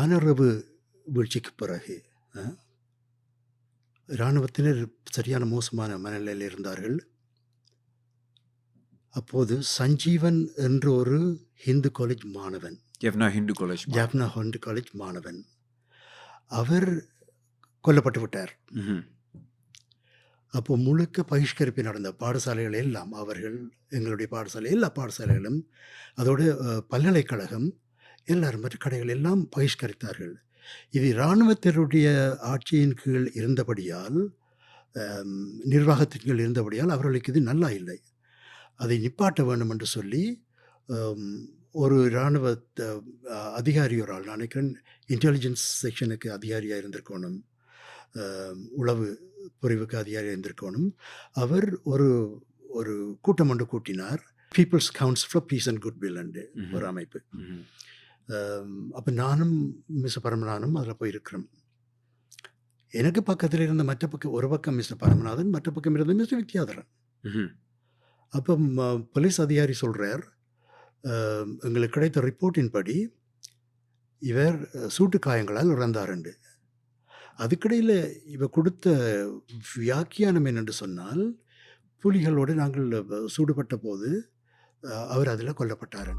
ஆனரவு வீழ்ச்சிக்கு பிறகு இராணுவத்தினர் சரியான மோசமான மனநிலையில் இருந்தார்கள் அப்போது சஞ்சீவன் என்ற ஒரு ஹிந்து காலேஜ் மாணவன் Hindu College. Mark. Jaffna Hindu college மாணவன் அவர் கொல்லப்பட்டு விட்டார். அப்போ முழுக்க பகிஷ்கரிப்பு நடந்த பாடசாலைகள் எல்லாம் அவர்கள் எங்களுடைய பாடசாலை எல்லா பாடசாலைகளும் அதோட பல்கலைக்கழகம் எல்லாரும் மற்ற கடைகள் எல்லாம் பகிஷ்கரித்தார்கள். இது இராணுவத்தினுடைய ஆட்சியின் கீழ் இருந்தபடியால் நிர்வாகத்தின் கீழ் இருந்தபடியால் அவர்களுக்கு இது நல்லா இல்லை. அதை நிப்பாட்ட வேண்டும் என்று சொல்லி ஒரு இராணுவ அதிகாரி ஒரு ஆள் நான் நினைக்கிறேன் இன்டெலிஜென்ஸ் செக்ஷனுக்கு அதிகாரியாக இருந்திருக்கணும். உளவு பிரிவுக்கு அதிகாரியாக இருந்திருக்கணும். அவர் ஒரு ஒரு கூட்டம் ஒன்று கூட்டினார். People's council for peace and good will and. ஒரு அமைப்பு. அப்போ நானும் மிஸ் பரமநாதனும் அதில் போயிருக்கிறோம். எனக்கு பக்கத்தில் இருந்த மற்ற பக்கம் ஒரு பக்கம் மிஸ்டர் பரமநாதன் மற்ற பக்கம் இருந்த மிஸ்டர் வித்யாதரன். அப்போ போலீஸ் அதிகாரி சொல்கிறார் எங்களுக்கு கிடைத்த ரிப்போர்ட்டின் படி இவர் சூட்டு காயங்களால் இறந்தாருண்டு அதுக்கிடையில் இவ கொடுத்த வியாக்கியானம் என்னென்று சொன்னால் புலிகளோடு நாங்கள் சூடுபட்ட போது அவர் அதில் கொல்லப்பட்டார்.